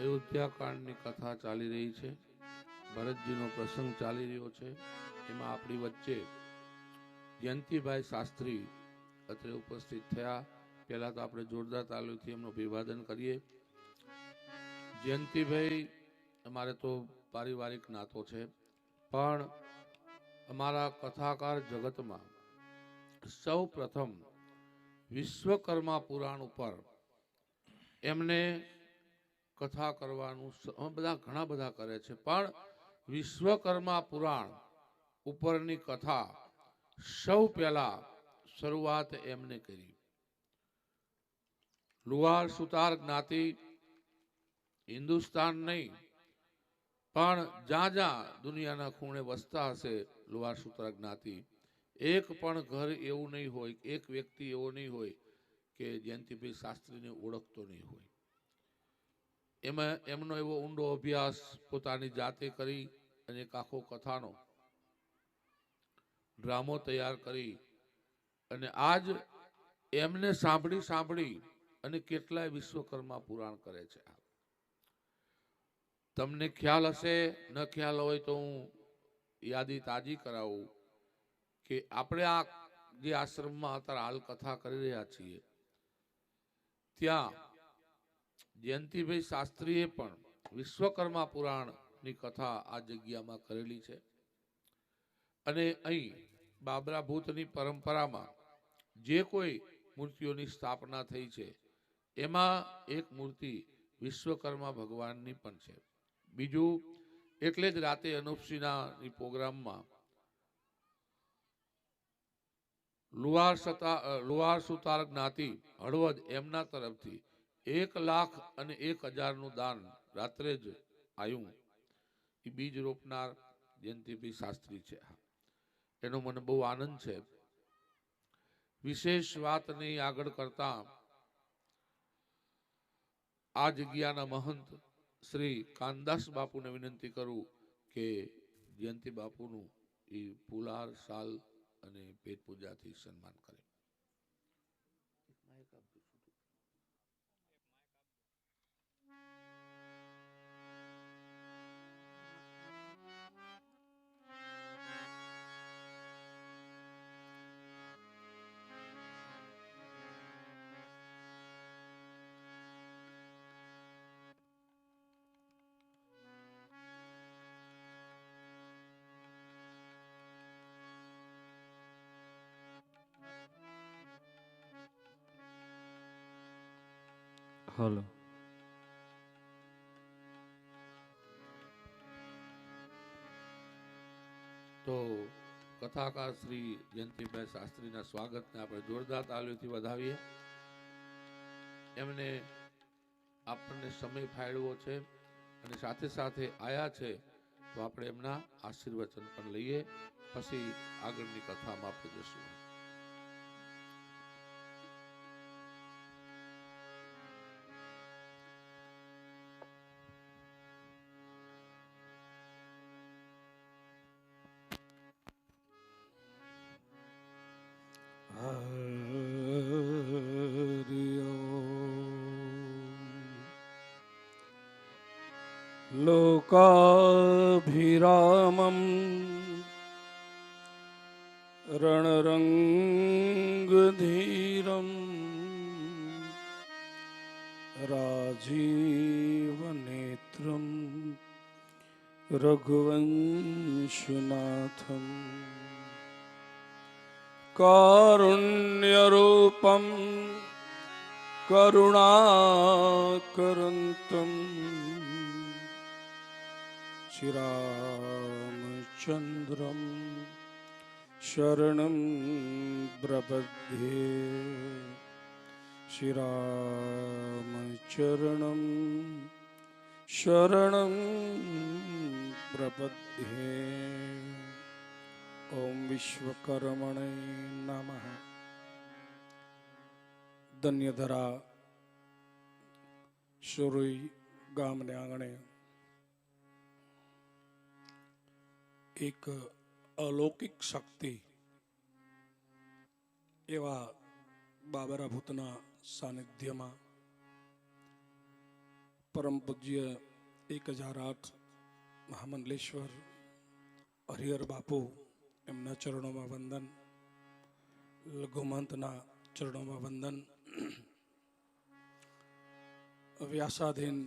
અયોધ્યાકાંડની કથા ચાલી રહી છે. ભરતજીનો પ્રસંગ ચાલી રહ્યો છે. એમાં આપણી વચ્ચે જયંતિભાઈ શાસ્ત્રી અત્રે ઉપસ્થિત થયા. પહેલા તો આપણે જોરદાર તાલુથી એમનું અભિવાદન કરીએ. જયંતિભાઈ અમારે તો પારિવારિક નાતો છે. પણ અમારા કથાકાર જગતમાં સૌ પ્રથમ વિશ્વકર્મા પુરાણ ઉપર એમને કથા કરવાનું બધા ઘણા બધા કરે છે. પણ વિશ્વકર્મા પુરાણ ઉપરની કથા સૌ પહેલા શરૂઆત એમને કરી. લુહાર સુતાર જ્ઞાતિ હિન્દુસ્તાન નહીં, પણ જ્યાં જ્યાં દુનિયાના ખૂણે વસતા હશે લુહાર સુતાર જ્ઞાતિ, એક પણ ઘર એવું નહીં હોય, એક વ્યક્તિ એવો નહીં હોય કે જયંતિભાઈ શાસ્ત્રીને ઓળખતો નહીં હોય. એમાં એમનો એવો ઊંડો અભ્યાસ પોતાની જાતે કરી અને એક આખો કથાનો ડ્રામો તૈયાર કરી અને આજ એમને સાંભળી સાંભળી અને કેટલાય વિશ્વકર્મા પુરાણ કરે છે. તમને ખ્યાલ હશે, ન ખ્યાલ હોય તો હું યાદી તાજી કરાવું કે આપણે આ જે આશ્રમમાં અત્યારે હાલ કથા કરી રહ્યા છીએ, ત્યાં જયંતિભાઈ શાસ્ત્રીએ પણ વિશ્વકર્મા પુરાણની કથા આ જગ્યામાં કરેલી છે. અને અહીં બાબરા ભૂતની પરંપરામાં જે કોઈ મૂર્તિઓની સ્થાપના થઈ છે, એમાં એક મૂર્તિ વિશ્વકર્મા ભગવાનની પણ છે. બીજું, એટલે જ રાતે અનુપસિંહના પ્રોગ્રામમાં લુહાર સતા લુહાર સુતાર જ્ઞાતિ હળવદ એમના તરફથી એક લાખ અને એક હજારનું દાન રાત્રે જ આવ્યું એ બીજ રોપનાર જયંતિભાઈ શાસ્ત્રી છે. એનો મને બહુ આનંદ છે. વિશેષ વાત નહીં આગળ કરતા આ જગ્યાના મહંત શ્રી કાનદાસ બાપુને વિનંતી કરું કે જયંતિ બાપુનું એ ફુલાર શાલ અને પેટ પૂજાથી સન્માન કરે. હલો તો કથાકાર શ્રી જયંતિભાઈ શાસ્ત્રીના સ્વાગતને આપણે જોરદાર તાલીઓથી વધાવીએ. એમને આપણને સમય ફાળવો છે અને સાથે સાથે આયા છે તો આપણે એમના આશીર્વચન પણ લઈએ. પછી આગળની કથામાં આપણે જશું लोकाभिरामम् रणरङ्गधीरम् राजीवनेत्रम् रघुवंशनाथम् कारुण्यरूपं करुणाकरन्तम् श्रीरामचन्द्रं शरणं प्रपद्ये श्रीरामचरणं शरणं प्रपद्ये ઓમ વિશ્વકર્મણે નમઃ ધન્યધરા સુરઈ ગામને આંગણે એક અલૌકિક શક્તિ એવા બાબરા ભૂતના સાનિધ્યમાં પરમ પૂજ્ય એક હજાર આઠ મહામંડલેશ્વર, હરિહર બાપુ, એમના ચરણોમાં વંદન, લઘુમંતના ચરણોમાં વંદન, વ્યાસાધીન,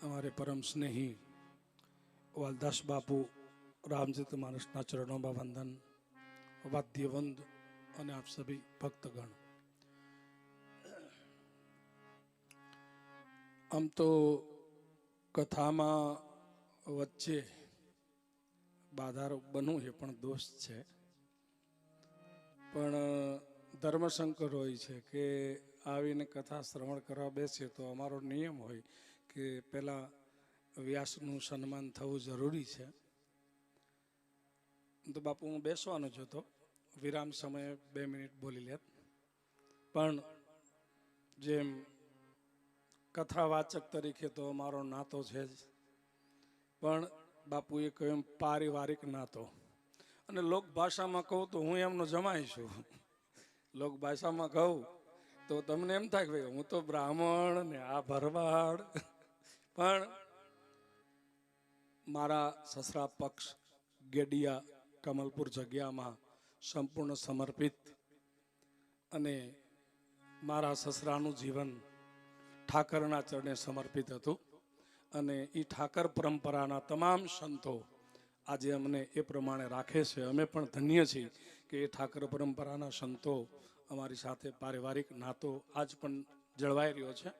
અમારે પરમ સ્નેહી, વાલદાસ બાપુ રામચરિત માનસના ચરણોમાં વંદન, વાદ્યવંદ અને આપ સભી ભક્તગણ. આમ તો કથામાં વચ્ચે બાધારૂપ બનવું એ પણ દોષ છે. પણ, ધર્મશંકર હોય છે કે આવીને કથા શ્રવણ કરવા બેસીએ તો અમારો નિયમ હોય કે પહેલાં વ્યાસનું સન્માન થવું જરૂરી છે. તો બાપુ, હું બેસવાનો જ હતો. વિરામ સમયે બે મિનિટ બોલી લેત. પણ જેમ કથાવાચક તરીકે તો અમારો નાતો છે જ. પણ બાપુએ કહ્યું પારિવારિક નાતો. અને લોકભાષામાં કહું તો હું એમનો જમાઈ છું. લોકભાષામાં કહું તો તમને એમ થાય કે હું તો બ્રાહ્મણ ને આ ભરવાડ. પણ મારા સસરા પક્ષ ગેડિયા કમલપુર જગ્યામાં સંપૂર્ણ સમર્પિત અને મારા સસરાનું જીવન ઠાકરના ચરણે સમર્પિત હતું. અને એ ઠાકર પરંપરાના તમામ સંતો આજે અમને એ પ્રમાણે રાખે છે. અમે પણ ધન્ય છીએ કે એ ઠાકર પરંપરાના સંતો અમારી સાથે પારિવારિક નાતો આજ પણ જળવાઈ રહ્યો છે.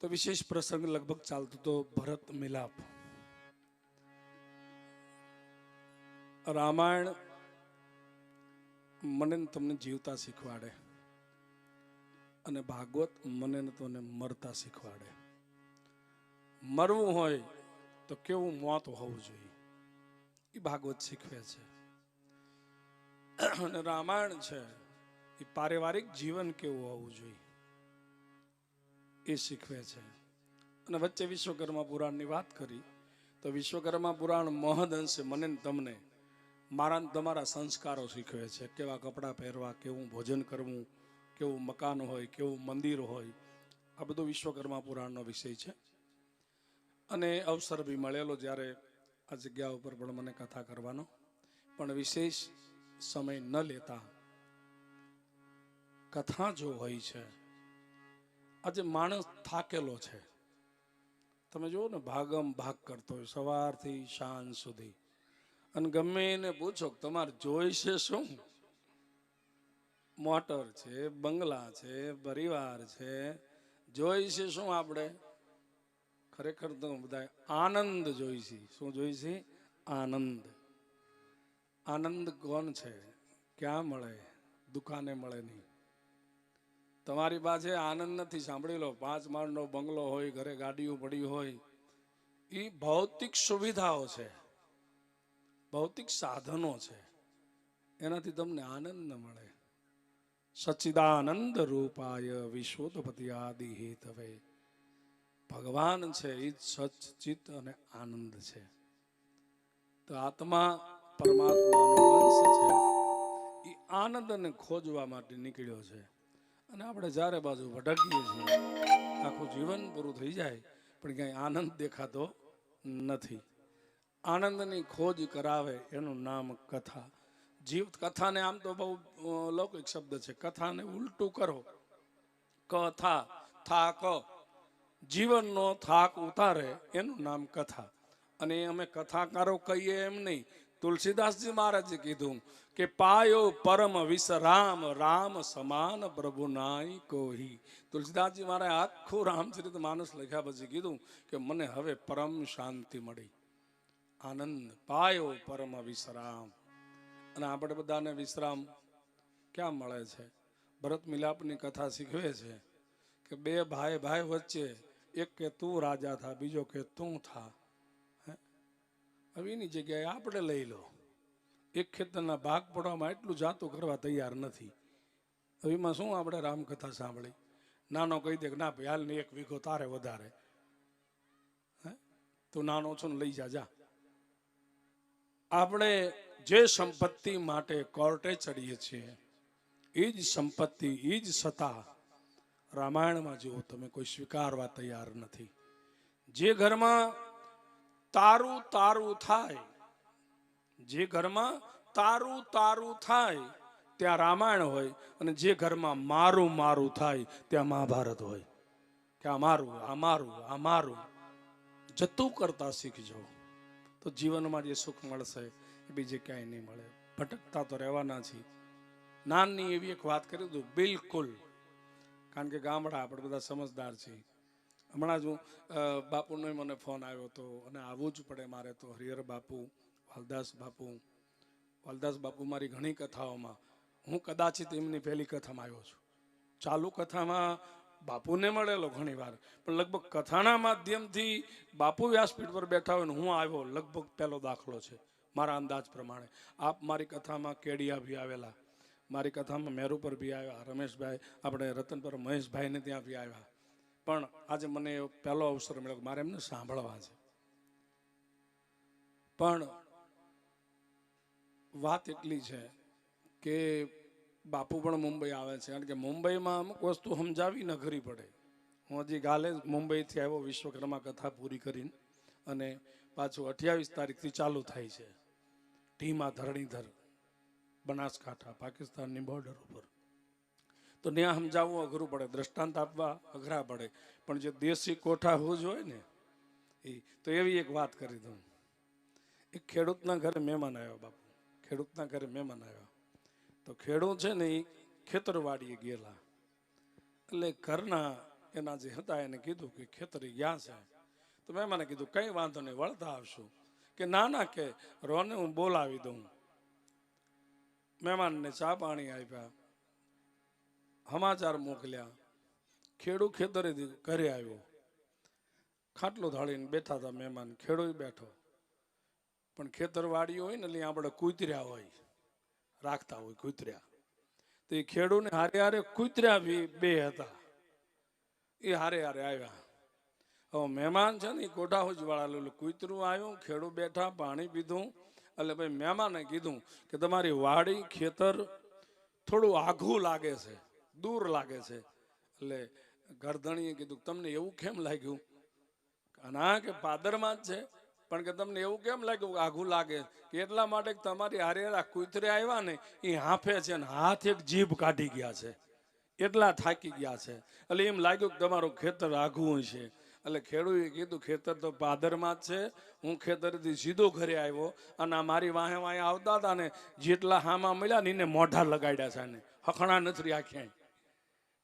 તો વિશેષ પ્રસંગ લગભગ ચાલતો હતો ભરત મિલાપ. રામાયણ મને તમને જીવતા શીખવાડે અને ભાગવત મને ને તને મરતા શીખવાડે. મરવું હોય તો કેવું મોત હોવું જોઈએ? એ ભાગવત શીખવે છે. અને રામાયણ છે એ પારિવારિક જીવન કેવું હોવું જોઈએ? એ શીખવે છે. અને વચ્ચે વિશ્વકર્મા પુરાણની વાત કરી, તો વિશ્વકર્મા પુરાણ મહદ અંશે મને તમને મારા તમારા સંસ્કારો શીખવે છે. કેવા કપડાં પહેરવા, કેવું ભોજન કરવું, કેવું મકાન હોય, કેવું મંદિર હોય, આ બધું વિશ્વકર્મા પુરાણનો વિષય છે. અને અવસર બી મળેલો જ્યારે આ જગ્યા ઉપર પણ મને કથા કરવાનો. પણ વિશેષ સમય ન લેતા કથા જો હોય છે, આજે માણસ થાકેલો છે. તમે જુઓ ને, ભાગમ ભાગ કરતો હોય, સવારથી સાંજ સુધી. અને ગમે એને પૂછો તમારે જોઈશે શું? મોટર છે, બંગલા છે, પરિવાર છે જોઈશે શું આપણે? ખરેખર તો બધા આનંદ જોઈશે શું જોઈશે આનંદ. આનંદ કોણ છે? ક્યાં મળે? દુકાને મળે નહીં. તમારી પાસે આનંદ નથી, સાંભળી લો. પાંચ માળનો બંગલો હોય, ઘરે ગાડીઓ પડી હોય એ ભૌતિક સુવિધાઓ છે. ભૌતિક સાધનો છે. એનાથી તમને આનંદ ન મળે. સચ્ચિદાનંદ રૂપાય વિશ્વોત્પતિ આદિ હેતવે. ભગવાન છે એ જ સચ્ચિત અને આનંદ છે. તો આત્મા પરમાત્માનો અંશ છે. એ આનંદને ખોજવા માટે નીકળ્યો છે. અને આપણે જ્યારે બાજુ ભટકીએ છીએ, આખું જીવન પૂરું થઈ જાય, પણ ક્યાંય આનંદ દેખાતો નથી. આનંદની ખોજ કરાવે એનું નામ કથા. જીવ કથાને આમ તો બહુ લૌકિક શબ્દ છે. કથાને ઉલટું કરો. કથા થાક. જીવનનો થાક ઉતારે એનું નામ કથા. અને અમે કથાકારો કહીએ એમ નહીં. તુલસીદાસજી મહારાજે કીધું કે પાયો પરમ વિશ્રામ રામ સમાન પ્રભુ નાય કોહી. તુલસીદાસજી મહારાજ આખું રામચરિત માનસ લખ્યા પછી કીધું કે મને હવે પરમ શાંતિ મળી. આનંદ પાયો પરમ વિશ્રામ અને આપણે બધાને વિશ્રામ ક્યાં મળે છે? ભરત મિલાપની કથા શીખવે છે કે બે ભાઈ ભાઈ વચ્ચે એક કે તું રાજા થા, બીજો કે તું થા? હવે એની જગ્યાએ આપણે લઈ લો. એક ખેતરના ભાગ પડવામાં એટલું જાતું કરવા તૈયાર નથી. હવે એમાં શું આપણે રામકથા સાંભળી? નાનો કહી દે કે ના ભાઈ હાલ ને એક વીઘો તારે વધારે. હે? તું નાનો છો ને લઈ જા જા. આપણે જે સંપત્તિ માટે કોર્ટે ચડીએ છીએ, એ જ સંપત્તિ, એ જ સત્તા રામાયણમાં જુઓ, તમે કોઈ સ્વીકારવા તૈયાર નથી. જે ઘરમાં તારું તારું થાય, જે ઘરમાં તારું તારું થાય, ત્યાં રામાયણ હોય, અને જે ઘરમાં મારું મારું થાય, ત્યાં મહાભારત હોય. કે આ મારું આ મારું, આ જતું કરતા શીખજો. તો જીવનમાં જે સુખ મળશે એ બીજે ક્યાંય નહીં મળે. ભટકતા તો રહેવાના છીએ. નાનની એવી એક વાત કરી દઉં, બિલકુલ. કારણ કે ગામડા આપણે બધા સમજદાર છીએ. હમણાં જ હું બાપુનો મને ફોન આવ્યો હતો અને આવવું જ પડે મારે તો, હરિહર બાપુ, વાલદાસ બાપુ. વાલદાસ બાપુ મારી ઘણી કથાઓમાં. હું કદાચિત એમની પહેલી કથામાં આવ્યો છું. ચાલુ કથામાં બાપુને મળેલો ઘણી વાર. પણ લગભગ કથાના માધ્યમથી બાપુ વ્યાસપીઠ પર બેઠા હોય ને હું આવ્યો, લગભગ પહેલો દાખલો છે, મારા અંદાજ પ્રમાણે. આપ મારી કથામાં કેડિયા બી આવેલા. મારી કથામાં મેરુ પર બી આવ્યા, રમેશભાઈ, આપણે રતન પર મહેશભાઈને ત્યાં બી આવ્યા. પણ આજે મને પહેલો અવસર મળ્યો મારે એમને સાંભળવા છે. પણ વાત એટલી છે કે બાપુ પણ મુંબઈ આવે છે. કારણ કે મુંબઈમાં અમુક વસ્તુ સમજાવી ન પડે. હું હજી જ મુંબઈથી આવ્યો, વિશ્વકર્મા કથા પૂરી કરીને અને પાછું અઠ્યાવીસ તારીખથી ચાલુ થાય છે. ઢીમા ધરણીધર, બનાસકાંઠા, પાકિસ્તાનની બોર્ડર ઉપર. તો ત્યાં સમજાવવું અઘરું પડે, દ્રષ્ટાંત આપવા અઘરા પડે. પણ જે દેશી કોઠા હોજ હોય ને, એ, તો એવી એક વાત કરી દઉં. એક ખેડૂતના ઘરે મહેમાન આવ્યો બાપુ. ખેડૂતના ઘરે મહેમાન આવ્યા. તો ખેડૂત છે ને એ ખેતરવાડીએ ગયેલા. એટલે ઘરના એના જે હતા એને કીધું કે ખેતરે ગયા છે. તો મહેમાને કીધું, કંઈ વાંધો નહીં, વળતા આવશું. કે ના ના, કે રોને હું બોલાવી દઉં. મહેમાનને ચા પાણી આપ્યા. સમાચાર મોકલ્યા. ખેડૂ ખેતરેથી ઘરે આવ્યો. ખાટલો ધાળીને બેઠા હતા મહેમાન. ખેડૂ બેઠો. પણ ખેતરવાડી હોય ને એટલે આપણે કૂતર્યા હોય. રાખતા હોય, કૂતર્યા. તો એ ખેડૂને હારે હારે કૂતર્યા બી બે હતા. એ હારે હારે આવ્યા. હવે મહેમાન છે ને, એ કોઠા હુજ વાળા કૂતરું આવ્યું, ખેડૂ બેઠા, પાણી પીધું. એટલે ભાઈ મહેમાને કીધું કે તમારી વાડી, ખેતર થોડું આઘું લાગે છે, દૂર લાગે છે. એટલે ગરધણીએ કીધું તમને એવું કેમ લાગ્યું? ના, કે પાદરમાં જ છે. પણ કે તમને એવું કેમ લાગ્યું આઘું લાગે? કે એટલા માટે તમારી હારેરા કૂતરે આવ્યા ને, એ હાંફે છે ને હાથ એક જીભ કાઢી ગયા છે. એટલા થાકી ગયા છે. એટલે એમ લાગ્યું કે તમારું ખેતર આઘું છે. એટલે ખેડૂએ કીધું, ખેતર તો પાદરમાં જ છે. હું ખેતરથી સીધો ઘરે આવ્યો અને આ મારી વાહે વાહે આવતા હતા ને, જેટલા હામાં મળ્યા ને એને મોઢા લગાડ્યા છે ને હખણા નથી રાખ્યા.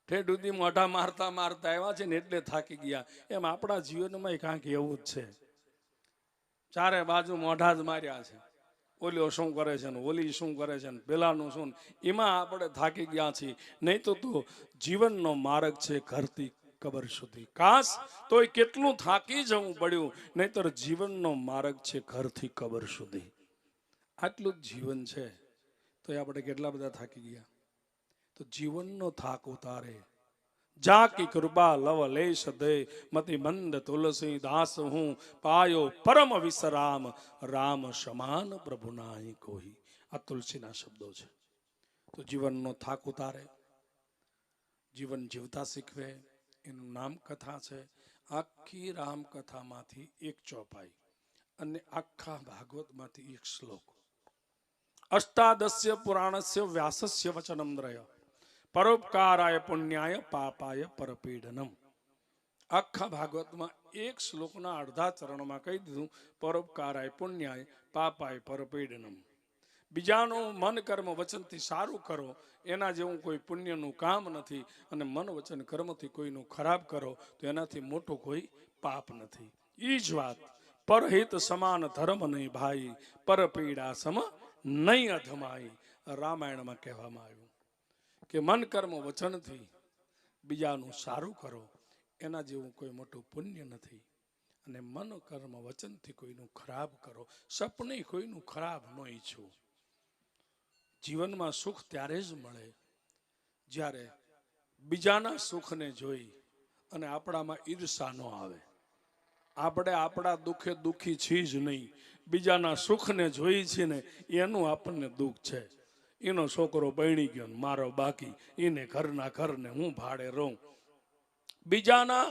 ઠેઠ સુધી મોઢા મારતા મારતા આવ્યા છે ને એટલે થાકી ગયા. એમ આપણા જીવનમાં કાંઈક એવું જ છે. ચારે બાજુ મોઢા જ માર્યા છે. ઓલીઓ શું કરે છે ને ઓલી શું કરે છે ને પેલાનું શું એમાં આપણે થાકી ગયા છીએ. નહીં તો તો જીવનનો માર્ગ છે ઘરથી કબર સુધી. કાશ તોય કેટલું થાકી જવું પડ્યું, નહીતર જીવનનો માર્ગ છે ઘરથી કબર સુધી. આટલું જ જીવન છે. તો એ આપણે કેટલા બધા થાકી ગયા? તો જીવનનો થાક ઉતારે. જા કી કૃપા લવ લેશ દે, મતિ મંદ તુલસી દાસ હું, પાયો પરમ વિસરામ, રામ સમાન પ્રભુ નાહી કોહી આ તુલસીના શબ્દો છે. તો જીવનનો થાક ઉતારે, જીવન જીવતા શીખવે, એનું નામ કથા છે. આખી રામ કથામાંથી એક ચોપાઈ અને આખા ભાગવતમાંથી એક શ્લોક. અષ્ટાદસ્ય પુરાણસ્ય વ્યાસસ્ય વચનમ દ્રય. પરોપકારાય પુણ્યાય પાપાય પરપીડનમ. આખા ભાગવતમાં એક શ્લોકના અડધા ચરણમાં કહી દીધું, પરોપકારાય પુણ્યાય પાપાય પરપીડનમ. બીજાનું મન કર્મ વચનથી સારું કરો, એના જેવું કોઈ પુણ્યનું કામ નથી અને મન વચન કર્મથી કોઈનું ખરાબ કરો, તો એનાથી મોટું કોઈ પાપ નથી. એ જ વાત, પરહિત સમાન ધર્મ નહીં ભાઈ, પરપીડા સમ નહીં અધમાઈ, રામાયણમાં કહેવામાં આવ્યું. કે મન કર્મ વચનથી બીજાનું સારું કરો, એના જેવું કોઈ મોટું પુણ્ય નથી. અને મન કર્મ વચનથી કોઈનું ખરાબ કરો. સપને કોઈનું ખરાબ ન ઈચ્છું જીવનમાં સુખ ત્યારે જ મળે જ્યારે બીજાના સુખને જોઈ અને આપણામાં ઈર્ષા ન આવે. આપણે આપણા દુઃખે દુઃખી છીએ જ નહીં. બીજાના સુખને જોઈ છીએ ને એનું આપણને દુઃખ છે. એનો છોકરો બની ગયો મારો બાકી, એને ઘરના ઘરને હું ભાડે રહું. બીજાના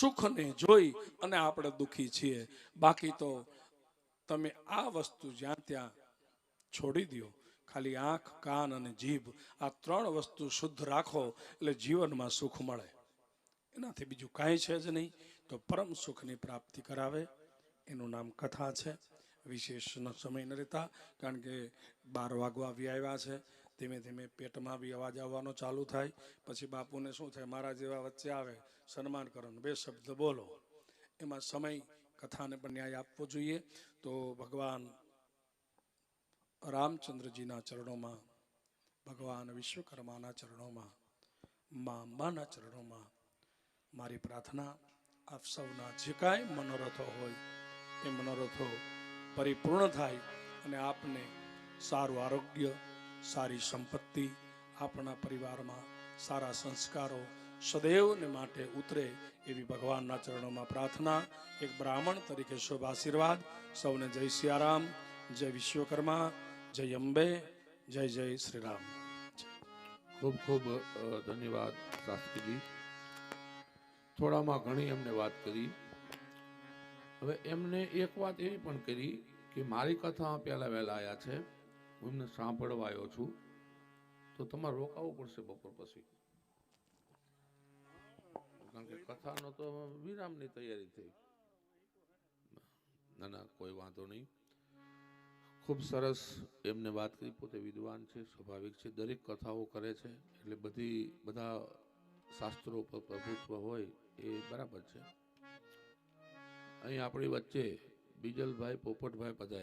સુખને જોઈ અને આપણે દુખી છીએ. બાકી તો તમે આ વસ્તુ જ્યાં ત્યાં છોડી દો ખાલી આંખ, કાન અને જીભ, આ ત્રણ વસ્તુ શુદ્ધ રાખો એટલે જીવનમાં સુખ મળે. એનાથી બીજું કાંઈ છે જ નહીં. તો પરમ સુખની પ્રાપ્તિ કરાવે. એનું નામ કથા છે. વિશેષનો સમય ન રહેતા, કારણ કે બાર વાગવા આવી આવ્યા છે. ધીમે ધીમે પેટમાં બી અવાજ આવવાનો ચાલુ થાય. પછી બાપુને શું થાય, મારા જેવા વચ્ચે આવે, સન્માન કરવાનું બે શબ્દ બોલો. એમાં સમય, કથાને પણ ન્યાય આપવો જોઈએ. તો ભગવાન રામચંદ્રજીના ચરણોમાં, ભગવાન વિશ્વકર્માના ચરણોમાં, મા અંબાના ચરણોમાં મારી પ્રાર્થના, આપ સૌના જે કાંઈ મનોરથો હોય, એ મનોરથો પરિપૂર્ણ થાય અને આપને સારું આરોગ્ય, સારી સંપત્તિ આપણા પરિવારમાં, સારા સંસ્કારો સદૈવને માટે ઉતરે એવી ભગવાનના ચરણોમાં પ્રાર્થના. એક બ્રાહ્મણ તરીકે શુભ આશીર્વાદ. સૌને જય સિયારામ, જય વિશ્વકર્મા, જય અંબે, જય જય શ્રી રામ ખૂબ ખૂબ ધન્યવાદ શાસ્ત્રીજી. થોડામાં ઘણી અમને વાત કરી. હવે એમને એક વાત એવી પણ કરી કે મારી કથા પહેલા વહેલા આવ્યા છે, હું એમને સાંભળવા આવ્યો છું, તો તમારે રોકાવું પડશે બપોર પછી. કારણ કે કથાનો તો વિરામની તૈયારી થઈ. ના ના, કોઈ વાંધો નહીં. ખૂબ સરસ એમને વાત કરી. પોતે વિદ્વાન છે, સ્વાભાવિક છે, દરેક કથાઓ કરે છે, એટલે બધી, બધા શાસ્ત્રો પર પ્રભુત્વ હોય એ બરાબર છે. અહીં આપણી વચ્ચે બીજલભાઈ પોપટભાઈ પધાર્યા